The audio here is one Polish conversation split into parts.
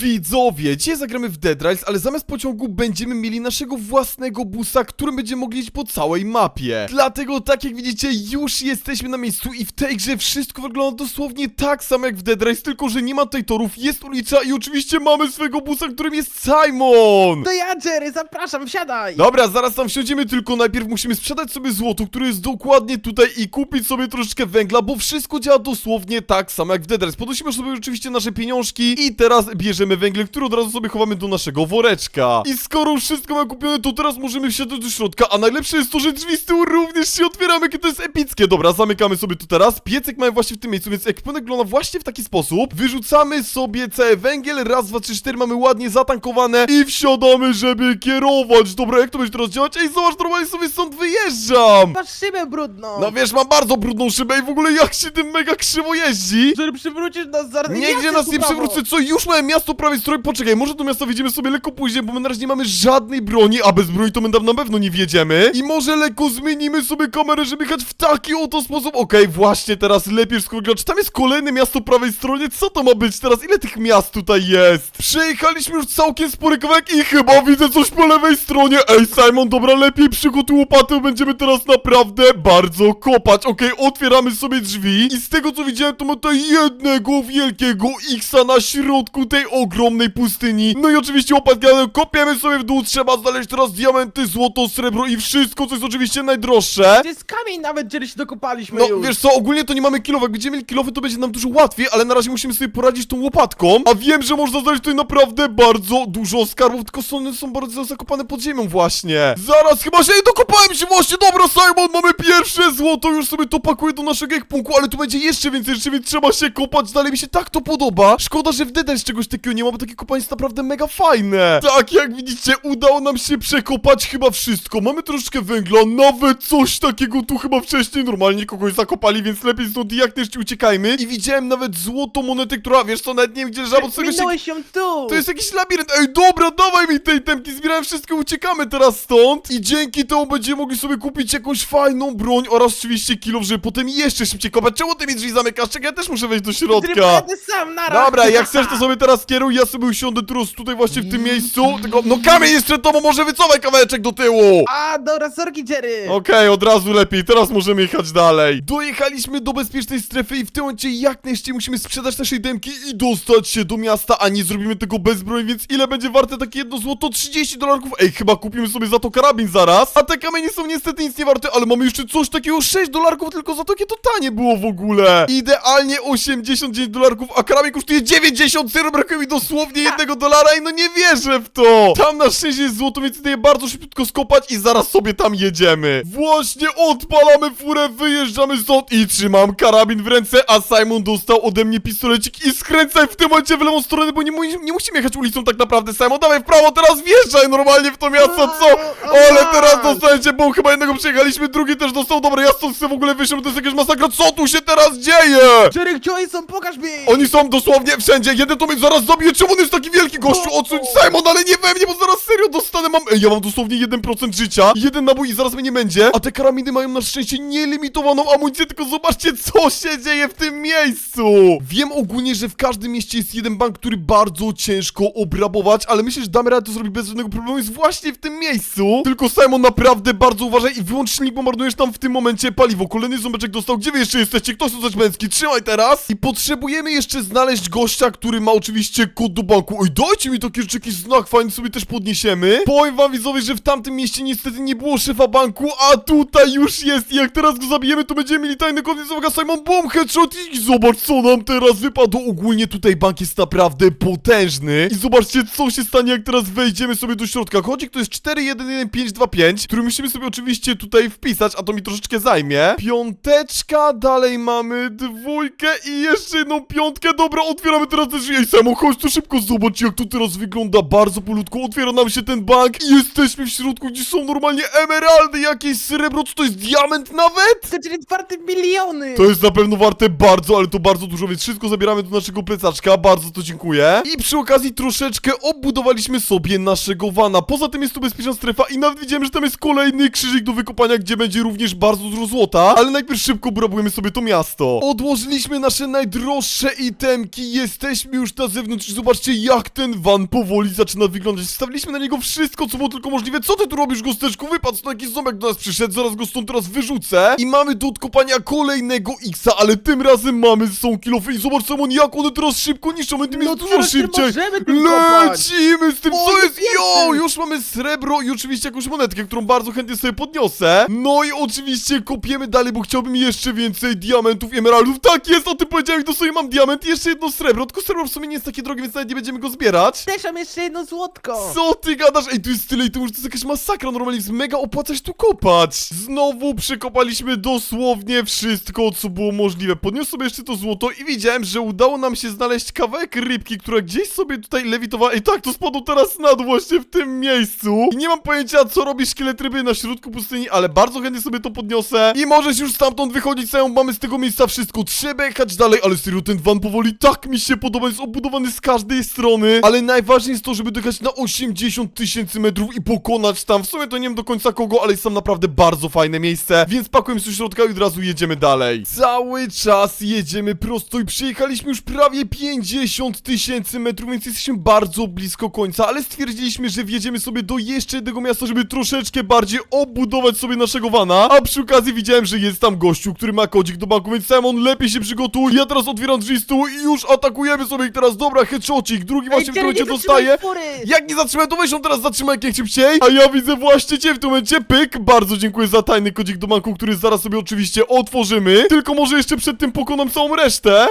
Widzowie, dzisiaj zagramy w Dead Rise, ale zamiast pociągu będziemy mieli naszego własnego busa, którym będziemy mogli jeździć po całej mapie. Dlatego, tak jak widzicie, już jesteśmy na miejscu i w tej grze wszystko wygląda dosłownie tak samo jak w Dead Rise, tylko że nie ma tutaj torów, jest ulica i oczywiście mamy swojego busa, którym jest Simon! To ja, Jerry, zapraszam, wsiadaj! Dobra, zaraz tam wsiądziemy, tylko najpierw musimy sprzedać sobie złoto, które jest dokładnie tutaj i kupić sobie troszeczkę węgla, bo wszystko działa dosłownie tak samo jak w Dead Rise. Podnosimy sobie oczywiście nasze pieniążki i teraz bierzemy węgiel, który od razu sobie chowamy do naszego woreczka. I skoro już wszystko mamy kupione, to teraz możemy wsiadać do środka, a najlepsze jest to, że drzwi z tyłu również się otwieramy, jakie to jest epickie. Dobra, zamykamy sobie tu teraz. Piecek mamy właśnie w tym miejscu, więc ekwipunek wygląda właśnie w taki sposób. Wyrzucamy sobie cały węgiel, raz, dwa, trzy, cztery, mamy ładnie zatankowane i wsiadamy, żeby kierować. Dobra, jak to będzie teraz działać? Ej, zobacz, normalnie sobie stąd wyjeżdżam. Masz szybę brudną! No wiesz, mam bardzo brudną szybę i w ogóle jak się tym mega krzywo jeździ? Jerry, przywrócisz nas zaraz Nigdzie nas nie przewrócę, co? Już mamy miasto prawie stroj. Poczekaj, może do miasta wjedziemy sobie lekko później, bo my na razie nie mamy żadnej broni, a bez broni to my na pewno nie wjedziemy. I może lekko zmienimy sobie kamerę, żeby jechać w taki oto sposób. Okej, właśnie teraz lepiej wszystko. Czy tam jest kolejne miasto po prawej stronie? Co to ma być teraz? Ile tych miast tutaj jest? Przejechaliśmy już całkiem spory kawałek i chyba widzę coś po lewej stronie. Ej, Simon, dobra, lepiej przygotuj łopatę, będziemy teraz naprawdę bardzo kopać. Okej, otwieramy sobie drzwi i z tego co widziałem, to ma tutaj jednego wielkiego X-a na środku tej ogromnej pustyni. No i oczywiście łopatkę kopiemy sobie w dół, trzeba znaleźć teraz diamenty, złoto, srebro i wszystko, co jest oczywiście najdroższe. To jest kamień nawet, Jerry, się dokopaliśmy No, już! wiesz co, ogólnie to nie mamy kilowek. Będziemy mieli kilofy, to będzie nam dużo łatwiej, ale na razie musimy sobie poradzić tą łopatką. A wiem, że można znaleźć tutaj naprawdę bardzo dużo skarbów, tylko są, one są bardzo zakopane pod ziemią właśnie. Zaraz, chyba się Ej, dokopałem się właśnie, dobra, Simon, mamy pierwsze złoto, już sobie to pakuję do naszego ekpunku, ale tu będzie jeszcze więcej rzeczy, więc trzeba się kopać dalej, mi się tak to podoba. Szkoda, że w Dead czegoś takiego nie ma, bo takie kopanie jest naprawdę mega fajne. Tak, jak widzicie, udało nam się przekopać chyba wszystko. Mamy troszeczkę węgla, nawet coś takiego tu chyba wcześniej normalnie kogoś zakopali, więc lepiej stąd jak najszybciej uciekajmy. I widziałem nawet złotą monetę, która, wiesz co, nawet nie wiem gdzie leżała, bo sobie się... Minąłeś ją tu! To jest jakiś labirynt. Ej, dobra, dawaj mi tej temki, zbierałem wszystko, uciekamy teraz stąd. I dzięki temu będziemy mogli sobie kupić jakąś fajną broń oraz oczywiście kilo, żeby potem jeszcze szybciej kopać. Czemu ty mi drzwi zamykasz? Czekaj, ja też muszę wejść do środka. sam, nara! Dobra, jak chcesz, to sobie teraz kieruj, ja sobie usiądę teraz tutaj właśnie w tym miejscu. Tylko, no kamień jest tobą, może wycofaj kawałeczek do tyłu. A, dobra, sorki, Jerry! Okej, od razu lepiej, teraz możemy jechać dalej. Dojechaliśmy do bezpiecznej strefy i w tym momencie jak najszybciej musimy sprzedać naszej demki i dostać się do miasta, a nie zrobimy tego bez broni, więc ile będzie warte takie jedno złoto? 30 dolarków. Ej, chyba kupimy sobie za to karabin zaraz. A te kamienie są niestety nic nie warte, ale mamy jeszcze coś takiego, 6 dolarków, tylko za to jakie to tanie było w ogóle. Idealnie 89 dolarków, a karabin kosztuje 90, zero brakuje mi dosłownie jednego dolara i no nie wierzę w to. Tam na szczęście jest złoto, więc idę je bardzo szybko skopać i zaraz sobie tam jedziemy. Właśnie odpalamy furę, wyjeżdżamy stąd i trzymam karabin w ręce, a Simon dostał ode mnie pistolecik i skręcaj w tym momencie w lewą stronę, bo nie, mu- nie musimy jechać ulicą tak naprawdę, Simon, dawaj w prawo, teraz wjeżdżaj normalnie w to miasto, co? Ale teraz dostajecie, bo chyba jednego przejechaliśmy, drugi też dostał, dobra, ja stąd chcę w ogóle wyjść, bo to jest jakaś masakra, co tu się teraz dzieje? Jerry, są? Pokaż mi! Oni są dosłownie wszędzie, jeden to mnie zaraz zabije, czemu on jest taki wielki, gościu, odsuń Simon, ale nie we mnie, bo zaraz serio dostanę, mam, ej, ja mam dosłownie 1% życia, jeden nabój i zaraz mnie nie będzie, a te karabiny mają na szczęście nielimitowaną amunicję, tylko zobaczcie, co się dzieje w tym miejscu. Wiem ogólnie, że w każdym mieście jest jeden bank, który bardzo ciężko obrabować, ale myślę, że damy radę to zrobić bez żadnego problemu, jest właśnie w tym miejscu, tylko Simon, naprawdę bardzo uważaj i wyłącz silnik, bo marnujesz tam w tym momencie paliwo, kolejny ząbeczek dostał, gdzie wy jeszcze jesteście, kto chce coś męski, trzymaj teraz! I potrzebujemy jeszcze znaleźć gościa, który ma oczywiście kod do banku, oj, dajcie mi taki jeszcze jakiś znak, fajny sobie też podniesiemy, powiem wam widzowie, że w tamtym mieście niestety nie było szefa banku, a tutaj już jest i jak teraz go zabijemy, to będziemy mieli tajny kod, uwaga, Simon, boom, headshot i zobacz, co nam teraz wypadło, ogólnie tutaj bank jest naprawdę potężny i zobaczcie, co się stanie, jak teraz wejdziemy sobie do środka, chodzik to jest 411525, który musimy sobie oczywiście tutaj wpisać, a to mi troszeczkę zajmie, piąteczka, dalej mamy dwójkę i jeszcze jedną piątkę, dobra, otwieramy teraz te drzwi, ej, Simon, chodź szybko, zobacz, jak to teraz wygląda, bardzo polutku, otwiera nam się ten bank i jesteśmy w środku, gdzie są normalnie emeraldy, jakieś srebro, co to jest, diament nawet? To czyli czwarte miliony! To jest na pewno warte bardzo, ale to bardzo dużo, więc wszystko zabieramy do naszego plecaczka, bardzo to dziękuję. I przy okazji troszeczkę obudowaliśmy sobie naszego vana. Poza tym jest tu bezpieczna strefa i nawet widziałem, że tam jest kolejny krzyżyk do wykopania, gdzie będzie również bardzo dużo złota. Ale najpierw szybko obrabujemy sobie to miasto. Odłożyliśmy nasze najdroższe itemki, jesteśmy już na zewnątrz zobaczcie jak ten van powoli zaczyna wyglądać. Wstawiliśmy na niego wszystko, co było tylko możliwe. Co ty tu robisz, gosteczku? Wypadł, to jakiś ząbek do nas przyszedł, zaraz go stąd teraz wyrzucę. I mamy do odkopania kolejnego X-a, ale tym razem mamy są kilofy i zobacz, Simon, jak one teraz szybko niszczą, my tym No jest dużo teraz nie szybciej. możemy tym kopać. Lecimy z tym, O, co nie jest? Jo, pierwszy. już mamy srebro i oczywiście jakąś monetkę, którą bardzo chętnie sobie podniosę. No i oczywiście kopiemy dalej, bo chciałbym jeszcze więcej diamentów i emeraldów. Tak jest, o tym powiedziałem i dosłownie mam diament i jeszcze jedno srebro, tylko srebro w sumie nie jest takie drogie, więc nawet nie będziemy go zbierać. Też mam jeszcze jedno złotko. Co ty gadasz? Ej, tu jest tyle i to już to jest jakaś masakra, normalnie jest mega opłacać tu kopać. Znowu przekopaliśmy dosłownie wszystko, co było możliwe. Podniosłem sobie jeszcze to złoto i widziałem, że udało nam się znaleźć kawałek rybki, która gdzieś sobie tutaj lewitowała. Ej, tak, to spadło teraz na dół właśnie w tym miejscu. I nie mam pojęcia, co robi szkielet ryby na środku pustyni, ale bardzo chętnie sobie to podniosę. I możesz już stamtąd wychodzić, całą mamy z tego miejsca wszystko. Trzeba jechać dalej, ale serio, ten van powoli tak mi się podoba, jest obudowany z każdej strony. Ale najważniejsze jest to, żeby dojechać na 80 tysięcy metrów i pokonać tam. W sumie to nie wiem do końca kogo, ale jest tam naprawdę bardzo fajne miejsce. Więc pakujemy się do środka i od razu jedziemy dalej. Cały czas jedziemy prosto i przyjechaliśmy już prawie 50 tysięcy metrów, więc jesteśmy bardzo blisko końca, ale stwierdziliśmy, że wjedziemy sobie do jeszcze jednego miasta, żeby troszeczkę bardziej obudować sobie naszego vana. A przy okazji widziałem, że jest tam gościu, który ma kodzik do banku, więc Simon, lepiej się przygotuj. Ja teraz otwieram drzwi z tyłu i już atakujemy sobie ich teraz. Dobra, headshotcik, drugi właśnie w tym momencie dostaje. Jak nie zatrzymałem, to weź ją teraz zatrzymaj jak najszybciej. A ja widzę właśnie cię w tym momencie, pyk. Bardzo dziękuję za tajny kodzik do banku, który zaraz sobie oczywiście otworzymy. Tylko może jeszcze przed tym pokonam całą resztę.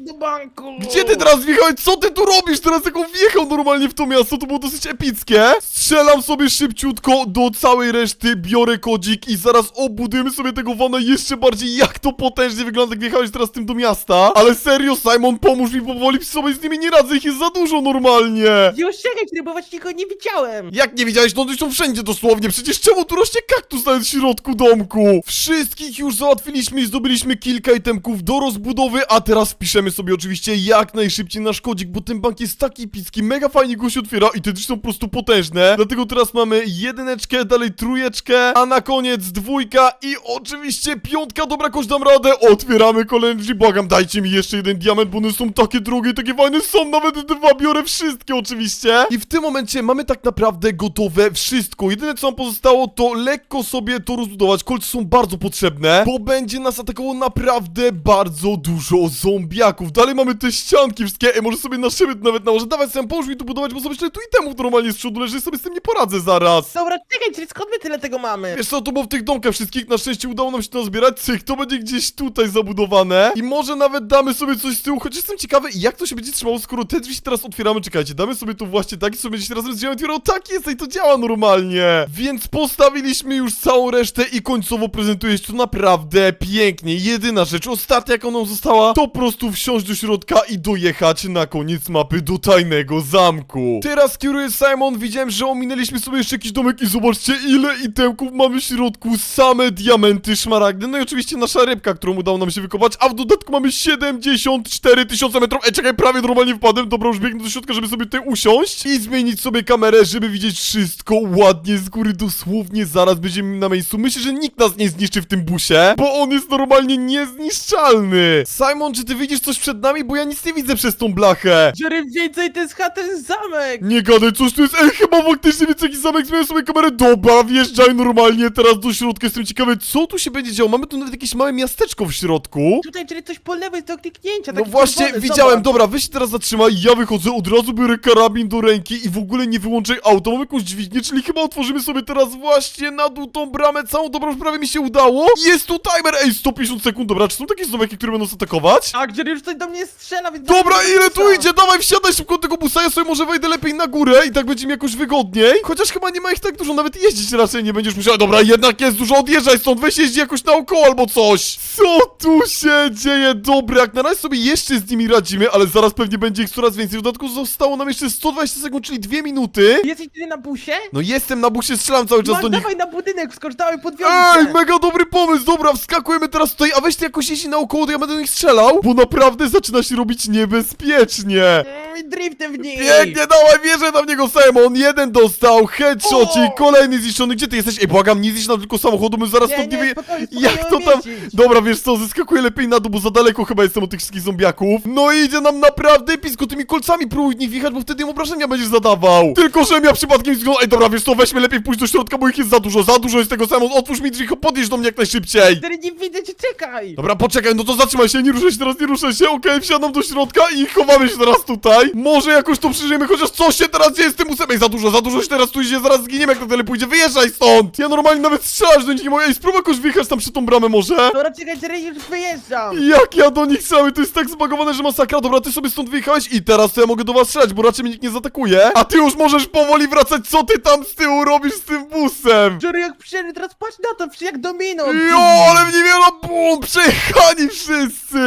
Do banku. Gdzie ty teraz wjechałeś? Co ty tu robisz? Teraz jak on wjechał normalnie w to miasto, to było dosyć epickie. Strzelam sobie szybciutko do całej reszty, biorę kodzik i zaraz obudujemy sobie tego vana jeszcze bardziej, jak to potężnie wygląda, jak wjechałeś teraz tym do miasta. Ale serio, Simon, pomóż mi powoli, sobie z nimi nie radzę, ich jest za dużo normalnie. Już czekaj, chwilę, bo właśnie go nie widziałem. Jak nie widziałeś? No to są wszędzie dosłownie. Przecież czemu tu rośnie kaktus nawet w środku domku? Wszystkich już załatwiliśmy i zdobyliśmy kilka itemków do rozbudowy, a teraz wpiszemy sobie oczywiście jak najszybciej nasz kodzik, bo ten bank jest taki epicki, mega fajnie go się otwiera i te drzwi są po prostu potężne. Dlatego teraz mamy jedyneczkę, dalej trójeczkę, a na koniec dwójka i oczywiście piątka. Dobra, kość dam radę. Otwieramy kolejne drzwi. Błagam, dajcie mi jeszcze jeden diament, bo one są takie drogie i takie fajne. Są nawet dwa, biorę wszystkie oczywiście. I w tym momencie mamy tak naprawdę gotowe wszystko. Jedyne co nam pozostało to lekko sobie to rozbudować. Kolce są bardzo potrzebne, bo będzie nas atakowało naprawdę bardzo dużo zombiaków. Dalej mamy te ścianki wszystkie. Ej, może sobie na szyby nawet nałożę. Dawaj sam, pomóż mi tu budować, bo zobacz, ile tu itemów normalnie z przodu leży. Sobie z tym nie poradzę zaraz. Dobra, czekaj, czyli skąd my tyle tego mamy? Wiesz co, to było w tych domkach wszystkich, na szczęście udało nam się to zbierać, cyk, to będzie gdzieś tutaj zabudowane i może nawet damy sobie coś z tyłu, choć jestem ciekawy jak to się będzie trzymało, skoro te drzwi się teraz otwieramy, czekajcie, damy sobie tu właśnie tak i sobie będzie się razem z drzwiami otwierało, tak jest i to działa normalnie, więc postawiliśmy już całą resztę i końcowo prezentuje się to naprawdę pięknie, jedyna rzecz, ostatnia jaką nam została, to po prostu wsiąść do środka i dojechać na koniec mapy do tajnego zamku. Teraz kieruję Simon, widziałem, że ominęliśmy sobie jeszcze jakiś domek i zobaczcie ile itemków mamy w środku, same diamenty, szmaragdy, no i oczywiście nasza rybka, którą udało nam się wykopać, a w dodatku mamy 74 tysiące metrów, ej czekaj, prawie normalnie wpadłem, dobra już biegnę do środka, żeby sobie tutaj usiąść i zmienić sobie kamerę, żeby widzieć wszystko ładnie z góry, dosłownie zaraz będziemy na miejscu, myślę, że nikt nas nie zniszczy w tym busie, bo on jest normalnie niezniszczalny. Simon, czy ty widzisz coś przed nami, bo ja nic nie widzę przez tą blachę. Jerry, więcej to jest chata, to jest zamek. Nie gadaj, coś tu jest, ej, chyba faktycznie więc jakiś zamek, zmienię sobie kamerę, dobra, wjeżdżaj normalnie teraz do środka, jestem ciekawy, co tu się będzie działo, mamy tu nawet jakieś małe miasteczko w środku. Tutaj, czyli coś po lewej do kliknięcia. No właśnie, widziałem, zobacz. dobra, weź się teraz zatrzymaj, ja wychodzę, od razu biorę karabin do ręki i w ogóle nie wyłączaj auto, mam jakąś dźwignię, czyli chyba otworzymy sobie teraz właśnie na dół tą bramę całą, dobra, już prawie mi się udało. Jest tu timer, ej, 150 sekund, dobra, czy są takie zombie, które będą nas atakować? A Jerry już coś do mnie strzela, więc... Dobra, ile tu idzie? Dawaj, wsiadaj szybko do tego busa, ja sobie może wejdę lepiej na górę i tak będzie mi jakoś wygodniej. Chociaż chyba nie ma ich tak dużo, nawet jeździć raczej nie będziesz musiał. Dobra, jednak jest dużo, odjeżdżaj stąd, weź jeździ jakoś naokoło albo coś. Co tu się dzieje? Dobra, jak na razie sobie jeszcze z nimi radzimy, ale zaraz pewnie będzie ich coraz więcej. W dodatku zostało nam jeszcze 120 sekund, czyli 2 minuty. Jesteś ty na busie? No jestem na busie, strzelam cały czas Masz, do nich. dawaj na budynek, wskocz, dawaj pod Ej, mega dobry pomysł, dobra, wskakujemy teraz tutaj, a weź ty jakoś jeździ naokoło, to ja będę do nich strzelał, bo naprawdę zaczyna się robić niebezpiecznie. I driftem w niej. Pięknie, dawaj, wierzę na niego, Simon! Jeden dostał, headshotcik, O! kolejny zniszczony. Gdzie ty jesteś? Ej, błagam, nie zniszcz nam tylko samochodu, my zaraz stąd nie spokojnie, Jak to tam... Dobra, wiesz co, zeskakuję lepiej na dół, bo za daleko chyba jestem od tych wszystkich zombiaków. No i idzie nam naprawdę go tymi kolcami próbuj w nich wjechać, bo wtedy im obrażenia będziesz zadawał. Tylko, że ja przypadkiem zginął. Ej, dobra, wiesz co, weźmy lepiej pójść do środka, bo ich jest za dużo, za dużo jest tego Simon. Otwórz mi drzwi, podjedź do mnie jak najszybciej. Stary, nie widzę cię, czekaj! Dobra, poczekaj, no to zatrzymaj się, nie ruszaj się teraz, nie ruszaj się, okej, wsiadam do środka i chowamy się teraz tutaj. Może jakoś to przeżyjemy, chociaż co się teraz dzieje z tym ósem? Ej, za dużo, za dużo się teraz tu idzie, zaraz zginiemy, jak na tyle pójdzie, wyjeżdżaj stąd! Ja normalnie nawet strzelać do nich nie mogę, ej, spróbuj jakoś wyjechać tam przy tą bramę może? Dobra, czekaj, Jerry, już wyjeżdżam! Jak ja do nich strzelam, to jest tak zbagowane, że masakra, dobra, ty sobie stąd wyjechałeś i teraz to ja mogę do was strzelać, bo raczej mnie nikt nie zaatakuje. A ty już możesz powoli wracać, co ty tam z tyłu robisz z tym busem? Jerry, jak przyjdzie, teraz patrz na to, jak domino! Jo, ale w niewiele bum, przejechani wszyscy!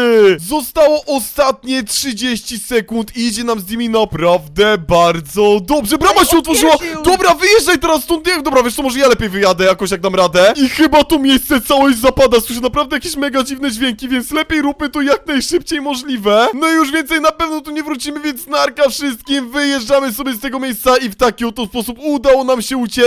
Zostało ostatnie 30 sekund i idzie nam z nimi naprawdę bardzo dobrze. Brama się otworzyła! Dobra, wyjeżdżaj teraz stąd, nie, dobra, wiesz co, może ja lepiej wyjadę jakoś jak dam radę. I chyba to miejsce całość zapada, słyszę naprawdę jakieś mega dziwne dźwięki, więc lepiej róbmy to jak najszybciej możliwe. No i już więcej na pewno tu nie wrócimy, więc narka wszystkim, wyjeżdżamy sobie z tego miejsca i w taki oto sposób udało nam się uciec.